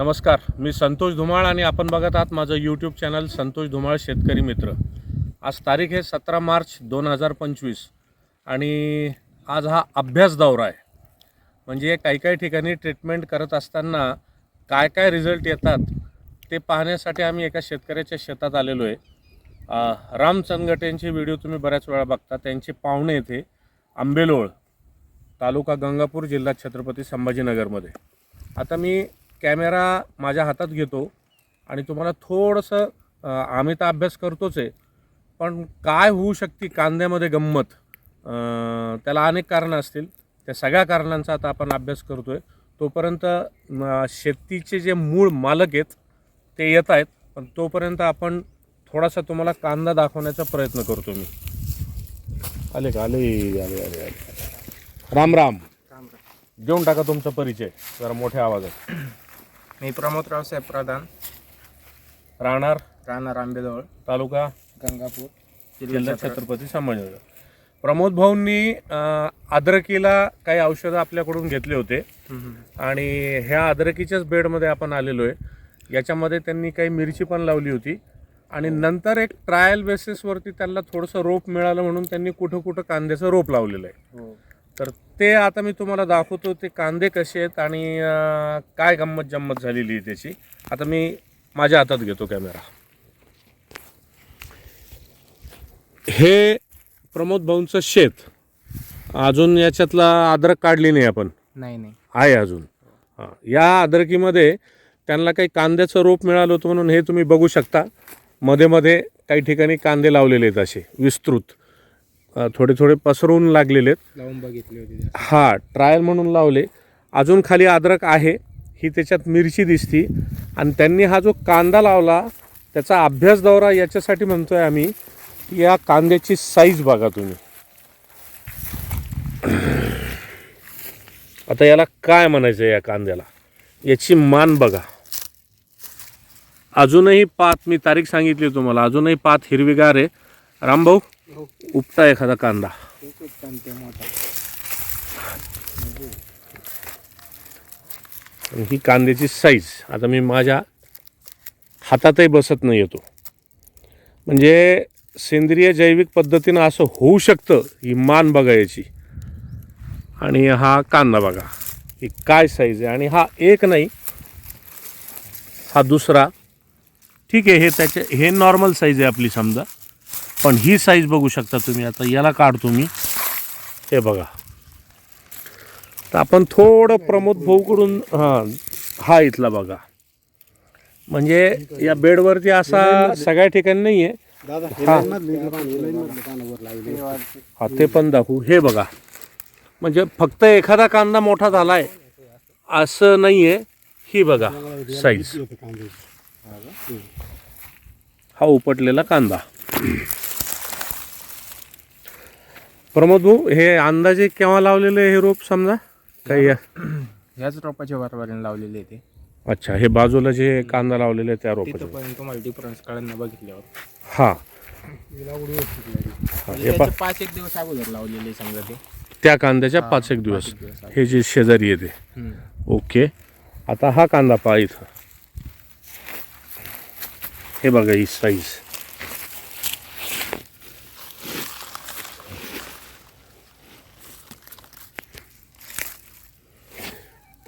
नमस्कार मी संतोष धुमाळ आणि आपण बघत आहात माझं यूट्यूब चॅनल संतोष धुमाळ शेतकरी मित्र. आज तारीख आहे सतरा मार्च दोन हजार पंचवीस आणि आज हा अभ्यास दौरा आहे. म्हणजे काही काही ठिकाणी ट्रीटमेंट करत असताना काय काय रिझल्ट येतात ते पाहण्यासाठी आम्ही एका शेतकऱ्याच्या शेतात आलेलो आहे. राम चंदगटेंचे व्हिडिओ तुम्ही बऱ्याच वेळा बघता. त्यांचे पाहुणे येथे आंबेलोळ तालुका गंगापूर जिल्हा छत्रपती संभाजीनगरमध्ये. आता मी कॅमेरा माझ्या हातात घेतो आणि तुम्हाला थोडंसं आम्ही तर अभ्यास करतोच आहे पण काय होऊ शकते कांद्यामध्ये गंमत? त्याला अनेक कारणं असतील. त्या सगळ्या कारणांचा आता आपण अभ्यास करतो आहे तोपर्यंत शेतीचे जे मूळ मालक आहेत ते येत आहेत पण तोपर्यंत आपण थोडासा तुम्हाला कांदा दाखवण्याचा प्रयत्न करतो मी. आले का? आले आले आले आले. राम राम. देऊन टाका तुमचा परिचय जरा मोठ्या आवाजात. मी प्रमोद रावसाहेब प्रधान. राहणार? राहणार आंबेजवळ. तालुका? गंगापूर. जिल्हा छत्रपती संभाजीनगर. प्रमोद भाऊंनी अद्रकीला काही औषधं आपल्याकडून घेतले होते. आणि ह्या अद्रकीच्याच बेडमध्ये आपण आलेलो आहे. याच्यामध्ये त्यांनी काही मिरची पण लावली होती. आणि नंतर एक ट्रायल बेसिसवरती त्यांना थोडंसं रोप मिळालं म्हणून त्यांनी कुठं कुठं कांद्याचं रोप लावलेलं आहे. हो. तर ते आता मी तुम्हाला दाखवतो ते कांदे कसे आहेत आणि काय गंमत जम्मत झालेली आहे त्याची. आता मी माझ्या हातात घेतो कॅमेरा. हे प्रमोद भाऊंचं शेत. अजून याच्यातला अद्रक काढली नाही आपण. नाही नाही. आहे अजून. हां या अद्रकीमध्ये त्यांना काही कांद्याचं रोप मिळालं होतं म्हणून हे तुम्ही बघू शकता. मध्ये मध्ये काही ठिकाणी कांदे लावलेले आहेत असे विस्तृत. थोडे थोडे पसरून लागलेले आहेत. लावून बघितली होती हा ट्रायल म्हणून लावले. अजून खाली अद्रक आहे. ही त्याच्यात मिरची दिसती. आणि त्यांनी हा जो कांदा लावला त्याचा अभ्यास दौरा याच्यासाठी म्हणतोय आम्ही की या कांद्याची साईज बघा तुम्ही. आता याला काय म्हणायचं या कांद्याला? याची मान बघा. अजूनही पात मी तारीख सांगितली तुम्हाला अजूनही पात हिरवीगार आहे. रामभाऊ? उपटा एखादा कांदा. ही कांद्याची साईज आता मी माझ्या हातातही बसत नाही येतो. म्हणजे सेंद्रिय जैविक पद्धतीनं असं होऊ शकतं ही मान बघा याची आणि हा कांदा बघा ही काय साईज आहे? आणि हा एक नाही हा दुसरा. ठीक आहे हे त्याचे हे नॉर्मल साईज आहे आपली समजा. पण ही साईज बघू शकता तुम्ही आता. याला काढतो मी हे बघा. तर आपण थोडं प्रमोद भाऊकडून हां हा इथला बघा. म्हणजे या बेडवरती असा सगळ्या ठिकाणी नाही आहे हा ते पण दाखवू. हे बघा. म्हणजे फक्त एखादा कांदा मोठा झालाय असं नाही आहे ही बघा साईज हा उपटलेला कांदा. प्रमोद भाऊ हे अंदाजे केव्हा लावलेलं हे रोप समजा? काही ह्याच रोपाच्या बरोबरीने लावलेली आहे ते. अच्छा हे बाजूला जे कांदा लावलेले आहे त्या तिथं रोपाचे पण तुम्हाला डिफरन्स कळणं बघितल्यावर. हा. हा, पा त्याचे पाच एक दिवस अगोदर लावलेले समजा ते. त्या कांद्याच्या पाच एक दिवस. हे जे शेजारी येते हम्म. ओके. आता हा कांदा पहा इथं. हे बघा ही साईज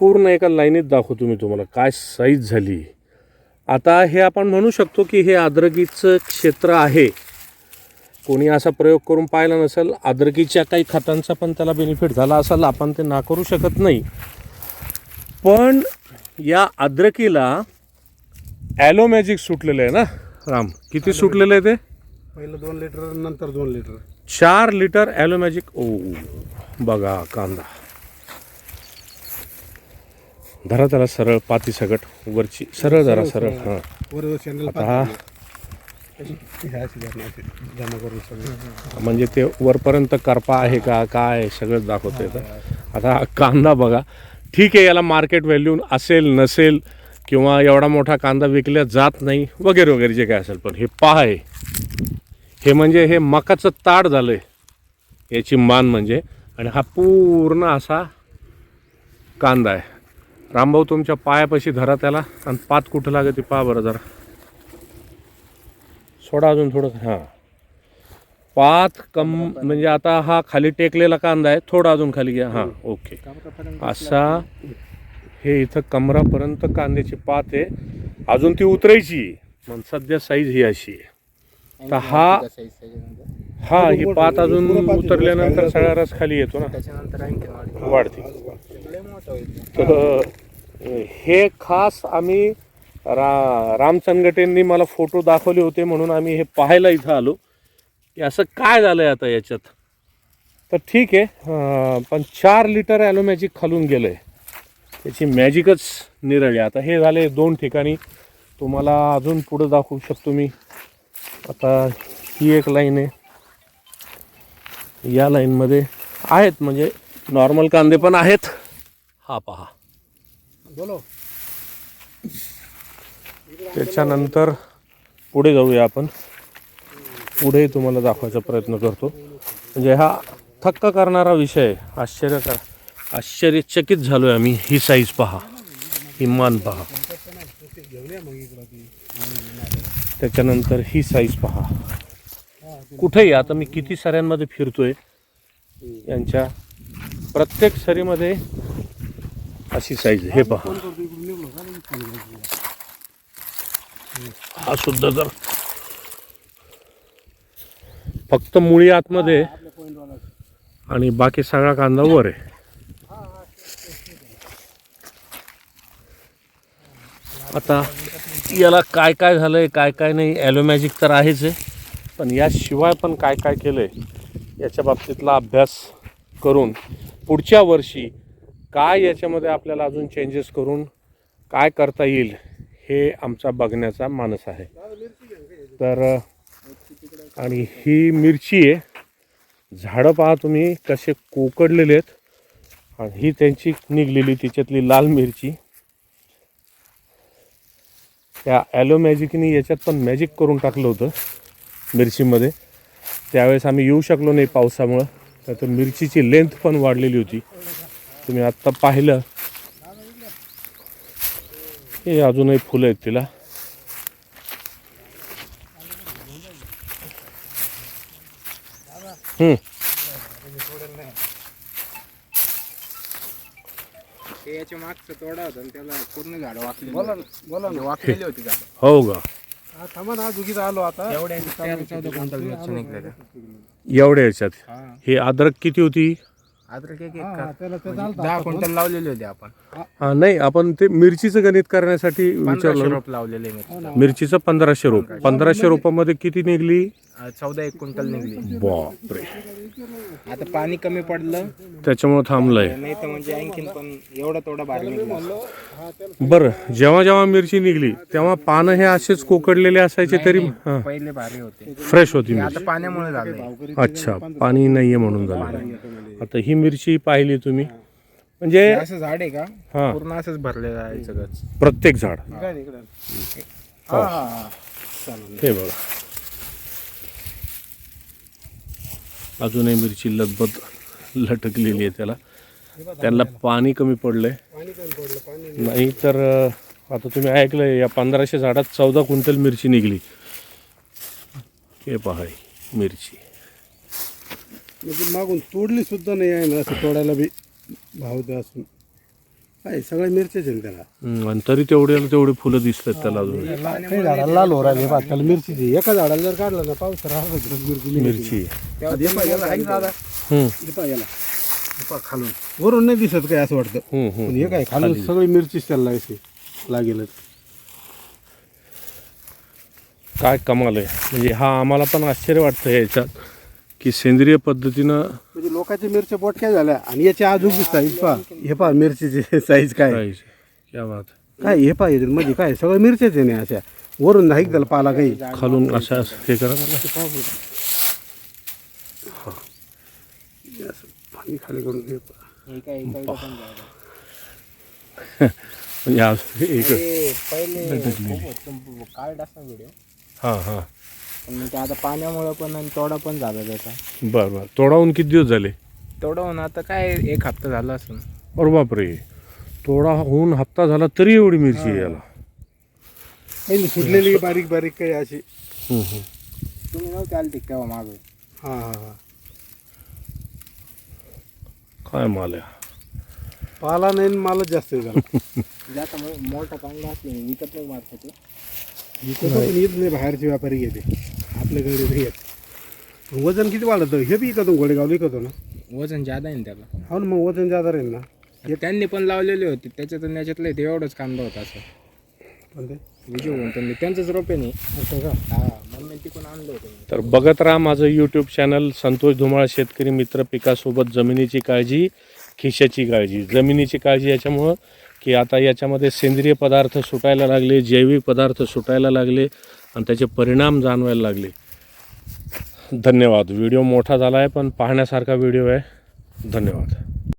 पूर्ण एका लाईनीत दाखवतो मी तुम्हाला काय साईज झाली. आता हे आपण म्हणू शकतो की हे आद्रकीचं क्षेत्र आहे. कोणी असा प्रयोग करून पाहिला नसेल आद्रकीच्या काही खतांचा पण त्याला बेनिफिट झाला असेल आपण ते नाकारू शकत नाही. पण या अद्रकीला ॲलो मॅजिक सुटलेलं आहे ना राम? किती सुटलेलं आहे ते? पहिलं दोन लिटर नंतर दोन लिटर चार लिटर ॲलो मॅजिक. ओ बघा कांदा. धरा त्याला सरळ पाती सगट वरची सरळ जरा सरळ हां. वर शेंडल आता हा. जमा करून सगळं. म्हणजे ते वरपर्यंत करपा आहे का काय सगळं दाखवतं येतं आता. हा कांदा बघा. ठीक आहे याला मार्केट व्हॅल्यू असेल नसेल किंवा एवढा मोठा कांदा विकल्या जात नाही वगैरे वगैरे जे काय असेल पण हे पहा हे. हे म्हणजे हे मकाचं ताड झालं आहे याची मान म्हणजे. आणि हा पूर्ण असा कांदा आहे. रामभाऊ तुमच्या पायापाशी धरा त्याला आणि पात कुठं लागते पहा बरं जरा. सोडा अजून थोडं. हां. पात कम म्हणजे आता हा खाली टेकलेला कांदा आहे. थोडा अजून खाली घ्या. हां ओके. असा हे इथं कमरापर्यंत कांद्याची पात आहे. अजून ती उतरायची. मग सध्या साईज ही अशी आहे. तर हा- हा ही पात अजून उतरल्यानंतर सगळा रस खाली येतो ना. त्याच्यानंतर आणखी वाढ वाढते. तर हे खास आम्ही रा रामचंदगटेंनी मला फोटो दाखवले होते म्हणून आम्ही हे पाहायला इथं आलो. की असं काय झालं आहे आता याच्यात? तर ठीक आहे पण चार लिटर ॲलोमॅजिक खालून गेलं आहे त्याची मॅजिकच निरळली आता हे झाले दोन ठिकाणी. तुम्हाला अजून पुढं दाखवू शकतो मी. आता ही एक लाईन आहे. या लाईनमध्ये आहेत म्हणजे नॉर्मल कांदे पण आहेत. हा पहा. बोलो. त्याच्यानंतर पुढे जाऊया आपण. पुढे तुम्हाला दाखवायचा प्रयत्न करतो. म्हणजे हा थक्क करणारा विषय आहे. आश्चर्यकर आश्चर्यचकित झालो आहे आम्ही. ही साईज पहा. ही मान पहा. त्याच्यानंतर ही साईज पहा. कुठेही आता मी किती सऱ्यांमध्ये फिरतोय यांच्या प्रत्येक सरीमध्ये अशी साईज हे पहा. हा सुद्धा जर फक्त मुळी आतमध्ये आणि बाकी सगळा कांदा वर आहे. आता याला काय काय झालंय काय काय नाही ॲलोमॅजिक तर आहेच आहे. पण याशिवाय पण काय काय केलं आहे याच्या बाबतीतला अभ्यास करून पुढच्या वर्षी काय याच्यामध्ये आपल्याला अजून चेंजेस करून काय करता येईल हे आमचा बघण्याचा मानस आहे. तर आणि ही मिरची आहे. झाडं पहा तुम्ही कसे कोकडलेले आहेत. आणि ही त्यांची निघलेली तिच्यातली लाल मिरची. त्या ॲलो मॅजिकनी याच्यात पण मॅजिक करून टाकलं होतं. मिरचीमध्ये. त्यावेळेस आम्ही येऊ शकलो नाही पावसामुळं. तर तो मिरचीची लेंथ पण वाढलेली होती. तुम्ही आत्ता पाहिलं. हे अजूनही फुलं आहेत तिला. याच्या मागचं तोडा होता त्याला पूर्ण झाड बोला बोला वाकलेली होती झाड. हो का हा, थांबा ना दुखीत आलो आता. एवढ्या याच्यात हा. हे अद्रक किती होती? हा, झालं दहा क्विंटल लावलेले होते आपण. हा. नाही आपण ते मिरचीचं गणित करण्यासाठी विचारलं रोप लावलेले मिरची मिरचीचं पंधराशे रोप. पंधराशे रोपामध्ये किती निघली? चौदा एक क्विंटल निघली. बापरे. आता पाणी कमी पडलं. त्याच्यामुळे थांबलंय. नाही तर म्हणजे आणखीन पण एवढा तोडा भारी निघला. बरं जेव्हा जेव्हा मिरची निघली तेव्हा पानं हे असेच कोकडलेले असायचे तरी हा. पहिले भारी होते. फ्रेश होती मिरची. आता पाण्यामुळे झालंय. अच्छा पाणी नाहीये म्हणून झालं आता ही मिरची पाहिली तुम्ही. म्हणजे असं झाड आहे का? हा. पूर्ण असंच भरलेलं आहे सगळंच. प्रत्येक झाड. हो. हा, हा, हा. चालेल. हे बघा. अजूनही मिरची लदबद लटकलेली आहे त्याला. त्यांना पाणी कमी पडलंय. पडलं आहे नाही तर आता तुम्ही ऐकलंय या पंधराशे झाडात चौदा क्विंटल मिरची निघली. हे पहा मिरची. म्हणजे मागून तोडली सुद्धा नाही आहे ना असं तोडायला बी भाव द्या असून. काय सगळ्या मिरच्याच आहे ना त्याला. हम्म, आणि तरी तेवढ्याला तेवढी फुलं दिसतात त्याला अजून. काही झाडाला लाल हो राहिले बा त्याला मिरचीची एका झाडाला जर काढलं ना पाऊस राहत मिरची. मिरची आता हे पहा, याला आहे ना दादा? हम्म, हे पहा याला. हे पहा खालून. वरून नाही दिसत काय असं वाटतं. हम्म, पण हम्म. हे काय खालून सगळी मिरचीच त्याला लागायची लागेलच काय कमाल आहे. म्हणजे हा आम्हाला पण आश्चर्य वाटतं याच्यात. की सेंद्रिय पद्धतीनं म्हणजे लोकांच्या मिरच्या बोटक्या झाल्या? आणि याच्या अजून साईज पहा. हे पहा मिरचीची साईज काय? करायची क्या बात काय हे पहा याच्यात मध्ये काय? सगळं मिरच्याच आहे ना अशा. वरून नाही त्याला पाला काही. खालून असं हे करा ना. पाणी खाली करून काय म्हणजे आज एक पहिले व्हिडिओ हां हां. पण ते आता पाण्यामुळे पण आणि तोडा पण झाला त्याचा. बरं बरं. तोडावून किती दिवस झाले? तोडा होऊन आता काय एक हप्ता झाला असून. बरं बापरे. तोडा होऊन हप्ता झाला तरी एवढी मिरची आहे याला. पहिली सुटलेली बारीक बारीक काही अशी. हम्म, हम्म. तुम्ही नव्हते आले ते तेव्हा मागं? हा हा हा. काय माल आहे? पाला नाही आणि मालच जास्त आहे जरा. मो- मोठा चांगला असले विकत नाही मार्केटला इथं पण येत नाही बाहेरचे व्यापारी घेते. आपल्याकडे नाही येत. वजन किती वाढतं? हे बी इकतो गोडेगावला इकतो ना. वजन जादा आहे ना त्याला. हो ना मग वजन जादा राहील ना. त्यांनी पण लावलेले होते. त्याच्यातून याच्यातलं ते एवढंच कांदा होता असं. पण ते विजय त्यांचंच रोपे नाही असं का? हा मम्मी तिकडून आणलं होतं. मी. तर बघत राहा माझं यूट्यूब चॅनल संतोष धुमाळ शेतकरी मित्र पिकासोबत जमिनीची काळजी खिशाची काळजी. जमिनीची काळजी याच्यामुळं की आता याच्यामध्ये सेंद्रिय पदार्थ सुटायला लागले जैविक पदार्थ सुटायला लागले. आणि त्याचे परिणाम जाणवायला लागले. धन्यवाद. व्हिडिओ मोठा झाला आहे पण पाहण्यासारखा व्हिडिओ आहे. धन्यवाद.